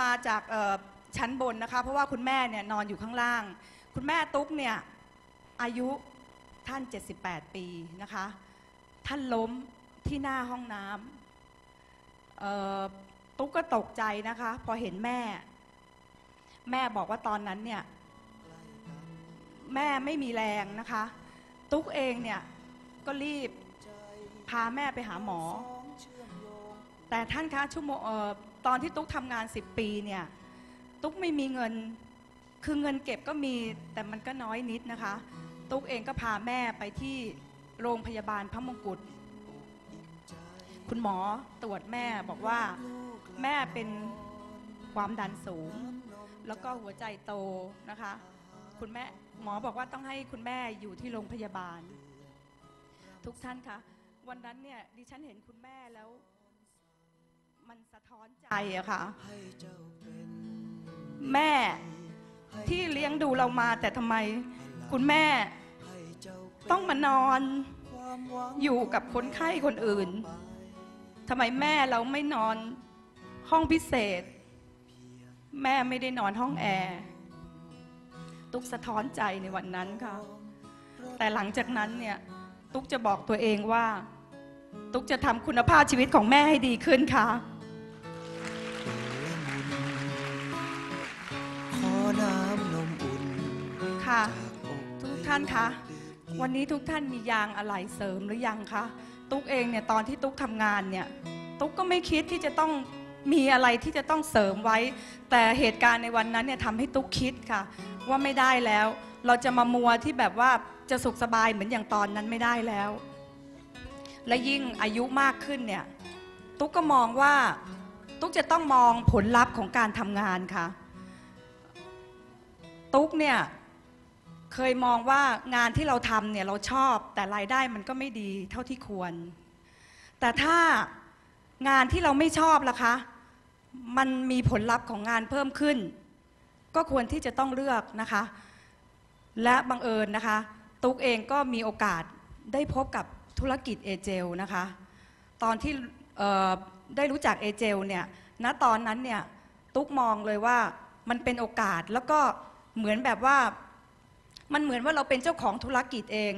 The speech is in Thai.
มาจากชั้นบนนะคะ เพราะว่าคุณแม่เนี่ยนอนอยู่ข้างล่าง คุณแม่ตุ๊กเนี่ยอายุท่าน 78 ปีนะคะ ท่านล้มที่หน้าห้องน้ำตุ๊กก็ตกใจนะคะ พอเห็นแม่ แม่บอกว่าตอนนั้นเนี่ยแม่ไม่มีแรงนะคะ ตุ๊กเองเนี่ยก็รีบพาแม่ไปหาหมอ แต่ท่านคะชั่วโมง ตอนที่ตุ๊กทำงาน 10 ปีเนี่ยตุ๊กไม่มีเงินคือเงินเก็บก็มีแต่มันก็น้อยนิดนะคะ ตุ๊กเองก็พาแม่ไปที่โรงพยาบาลพระมงกุฎคุณหมอตรวจแม่บอกว่าแม่เป็นความดันสูง แล้วก็หัวใจโตนะคะ คุณแม่หมอบอกว่าต้องให้คุณแม่อยู่ที่โรงพยาบาล ทุกท่านคะวันนั้นเนี่ยดิฉันเห็นคุณแม่แล้ว มันสะท้อนใจอะค่ะ แม่ที่เลี้ยงดูเรามาแต่ทำไม คุณแม่ต้องมานอน อยู่กับคนไข้คนอื่นทำไมแม่เราไม่นอนห้องพิเศษ แม่ไม่ได้นอนห้องแอร์ตุ๊กสะท้อนใจในวันนั้นค่ะ แต่หลังจากนั้นเนี่ย ตุ๊กจะบอกตัวเองว่า ตุ๊กจะทำคุณภาพชีวิตของแม่ให้ดีขึ้นค่ะ ค่ะ ทุกท่านคะวันนี้ทุกท่านมียางอะไหล่เสริมหรือยังคะตุ๊กเองเนี่ยตอนที่ตุ๊กทำงานเนี่ยตุ๊กก็ไม่คิดที่จะต้องมีอะไรที่จะต้องเสริมไว้ แต่เหตุการณ์ในวันนั้นเนี่ยทำให้ตุ๊กคิดค่ะ ว่าไม่ได้แล้ว เราจะมามัวที่แบบว่าจะสุขสบายเหมือนอย่างตอนนั้นไม่ได้แล้ว และยิ่งอายุมากขึ้นเนี่ยตุ๊กก็มองว่าตุ๊กจะต้องมองผลลัพธ์ของการทำงานค่ะ ตุ๊กเนี่ย เคยมองว่างานที่เราทำเนี่ยเราชอบ แต่รายได้มันก็ไม่ดีเท่าที่ควร แต่ถ้างานที่เราไม่ชอบล่ะคะ มันมีผลลัพธ์ของงานเพิ่มขึ้น ก็ควรที่จะต้องเลือกนะคะ และบังเอิญนะคะ ตุ๊กเองก็มีโอกาสได้พบกับธุรกิจเอเจลนะคะ ตอนที่ได้รู้จักเอเจลเนี่ยณตอนนั้นเนี่ยตุ๊กมองเลยว่ามันเป็นโอกาสแล้วก็เหมือนแบบว่า มันเหมือนว่าเราเป็นเจ้าของธุรกิจเอง